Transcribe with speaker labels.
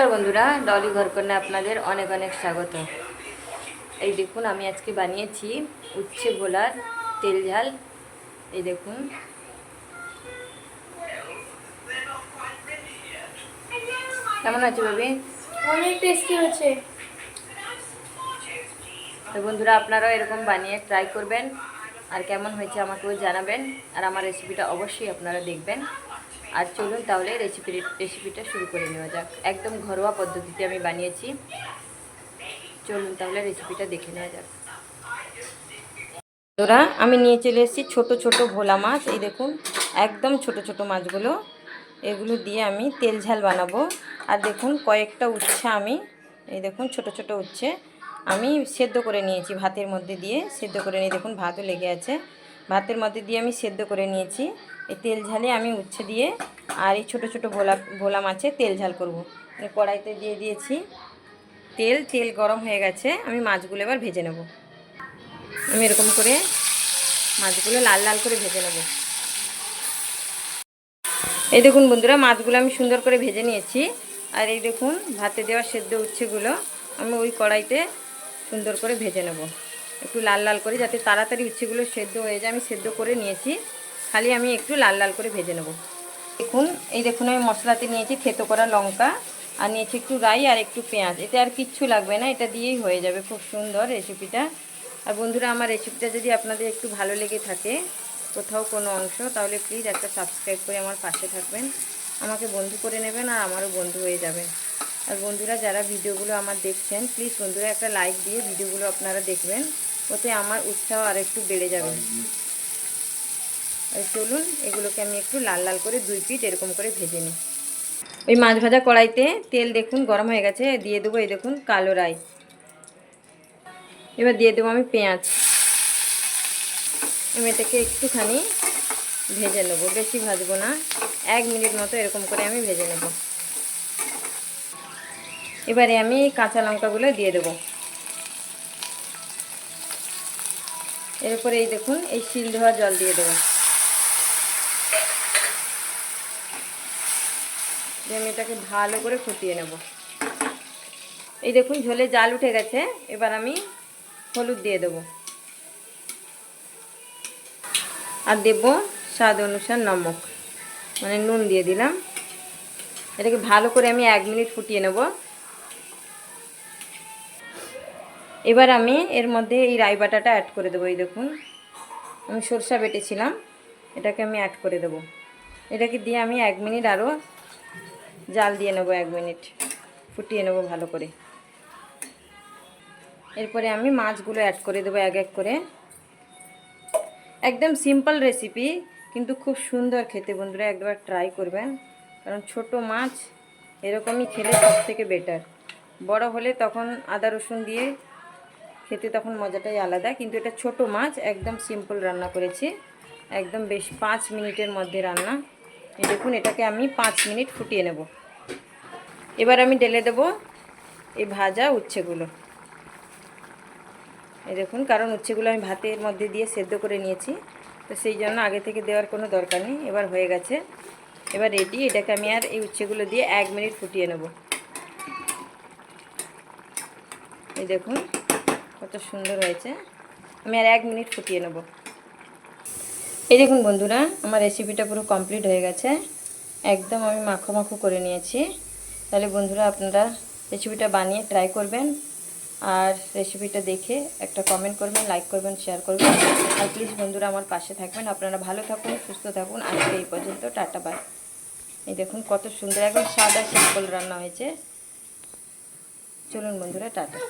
Speaker 1: নমস্কার বন্ধুরা ডলি ঘরকন্যা আপনাদের অনেক অনেক স্বাগত। এই দেখুন আমি আজকে বানিয়েছি উচ্ছে ভোলার তেল ঝাল। এই দেখুন। কেমন আছে ভাবি?
Speaker 2: অনেক টেস্টি হচ্ছে
Speaker 1: তো বন্ধুরা আপনারাও এরকম বানিয়ে ট্রাই করবেন। আর কেমন হয়েছে আমাকেও জানাবেন। আর আমার রেসিপিটা অবশ্যই আপনারা দেখবেন। আর চলুন তাহলে রেসিপি রেসিপিটা শুরু করে নেওয়া যাক। একদম ঘরোয়া পদ্ধতিতে আমি বানিয়েছি। চলুন তাহলে রেসিপিটা দেখে নেওয়া যাক। ওরা আমি নিয়ে চলে এসেছি ছোটো ছোটো ভোলা মাছ। এই দেখুন, একদম ছোট ছোট মাছগুলো। এগুলো দিয়ে আমি তেল ঝাল বানাবো। আর দেখুন, কয়েকটা উচ্ছে আমি, এই দেখুন, ছোট ছোট উচ্ছে আমি সেদ্ধ করে নিয়েছি ভাতের মধ্যে দিয়ে। সেদ্ধ করে নিয়ে দেখুন, ভাতও লেগে আছে। ভাতের মধ্যে দিয়ে আমি সেদ্ধ করে নিয়েছি। এই তেল ঝালে আমি উচ্ছে দিয়ে আর এই ছোটো ছোটো ভোলা ভোলা মাছে তেল ঝাল করব। কড়াইতে দিয়ে দিয়েছি তেল তেল গরম হয়ে গেছে, আমি মাছগুলো এবার ভেজে নেব। আমি এরকম করে মাছগুলো লাল লাল করে ভেজে নেব। এই দেখুন বন্ধুরা, মাছগুলো আমি সুন্দর করে ভেজে নিয়েছি। আর এই দেখুন, ভাতে দেওয়া সেদ্ধ উচ্ছেগুলো আমি ওই কড়াইতে সুন্দর করে ভেজে নেব। একটু লাল লাল করে যাতে তাড়াতাড়ি উচ্ছেগুলো সেদ্ধ হয়ে যায়, আমি সেদ্ধ করে নিয়েছি। খালি আমি একটু লাল লাল করে ভেজে নেব। দেখুন, এই দেখুন আমি মশলাতে নিয়েছি থেতো করা লঙ্কা, আর নিয়েছি একটু রাই আর একটু পেঁয়াজ। এতে আর কিচ্ছু লাগবে না, এটা দিয়েই হয়ে যাবে খুব সুন্দর রেসিপিটা। আর বন্ধুরা, আমার রেসিপিটা যদি আপনাদের একটু ভালো লেগে থাকে, কোথাও কোনো অংশ, তাহলে প্লিজ একটা সাবস্ক্রাইব করে আমার পাশে থাকবেন। আমাকে বন্ধু করে নেবেন আর আমারও বন্ধু হয়ে যাবেন। আর বন্ধুরা, যারা ভিডিওগুলো আমার দেখছেন প্লিজ বন্ধুরা একটা লাইক দিয়ে ভিডিওগুলো আপনারা দেখবেন। ওতে আমার উৎসাহ আর একটু বেড়ে যাবে। চলুন, এগুলোকে আমি একটু লাল লাল করে দুই পিঠ এরকম করে ভেজে নিই। ওই মাছ ভাজা কড়াইতে তেল দেখুন, গরম হয়ে গেছে, দিয়ে দেবো এই দেখুন কালো রাই। এবার দিয়ে দেবো আমি পেঁয়াজ। আমি এটাকে একটুখানি ভেজে নেব, বেশি ভাজবো না। এক মিনিট মতো এরকম করে আমি ভেজে নেব। এবারে আমি কাঁচা লঙ্কাগুলো দিয়ে দেবো। এরপরে এই দেখুন, এই শিল ধোয়া জল দিয়ে দেবো। আমি এটাকে ভালো করে ফুটিয়ে নেব। এই দেখুন, ঝোলে জাল উঠে গেছে, এবার আমি হলুদ দিয়ে দেবো। আর দেব স্বাদ অনুসার নমক মানে নুন দিয়ে দিলাম। এটাকে ভালো করে আমি এক মিনিট ফুটিয়ে নেব। এবার আমি এর মধ্যে এই রাই বাটাটা অ্যাড করে দেবো, এই দেখুন। আমি সরষা বেটেছিলাম, এটাকে আমি অ্যাড করে দেবো। এটাকে দিয়ে আমি এক মিনিট আরও জাল দিয়ে নেব, এক মিনিট। ফুটিয়ে নেব ভালো করে। এরপরে আমি মাছগুলো অ্যাড করে দেবো এক এক করে। একদম সিম্পল রেসিপি কিন্তু খুব সুন্দর খেতে বন্ধুরা, একবার ট্রাই করবেন। কারণ ছোট মাছ এরকমই খেলে সব থেকে বেটার বড় হলে তখন আদা রসুন দিয়ে খেতে তখন মজাটাই আলাদা, কিন্তু এটা ছোট মাছ, একদম সিম্পল রান্না করেছি। একদম বেশ পাঁচ মিনিটের মধ্যে রান্না। দেখুন, এটাকে আমি পাঁচ মিনিট ফুটিয়ে নেব। এবার আমি ঢেলে দেব এই ভাজা উচ্ছেগুলো। এই দেখুন, কারণ উচ্ছেগুলো আমি ভাতের মধ্যে দিয়ে সেদ্ধ করে নিয়েছি, তো সেই জন্য আগে থেকে দেওয়ার কোনো দরকার নেই, এবার হয়ে গেছে। এবার রেডি এটাকে আমি আর এই উচ্ছেগুলো দিয়ে এক মিনিট ফুটিয়ে নেব। এই দেখুন কত সুন্দর হয়েছে। আমি আর এক মিনিট ফুটিয়ে নেব। এই দেখুন বন্ধুরা, আমার রেসিপিটা পুরো কমপ্লিট হয়ে গেছে। একদম আমি মাখো মাখো করে নিয়েছি। তাহলে বন্ধুরা আপনারা রেসিপিটা বানিয়ে ট্রাই করবেন। আর রেসিপিটা দেখে একটা কমেন্ট করবেন লাইক করবেন শেয়ার করবেন। আর প্লিজ বন্ধুরা আমার পাশে থাকবেন। আপনারা ভালো থাকুন, সুস্থ থাকুন। আজকে এই পর্যন্ত টাটা বাই এই দেখুন কত সুন্দর, একদম সাদা সিম্পল রান্না হয়েছে। চলুন বন্ধুরা, টাটা।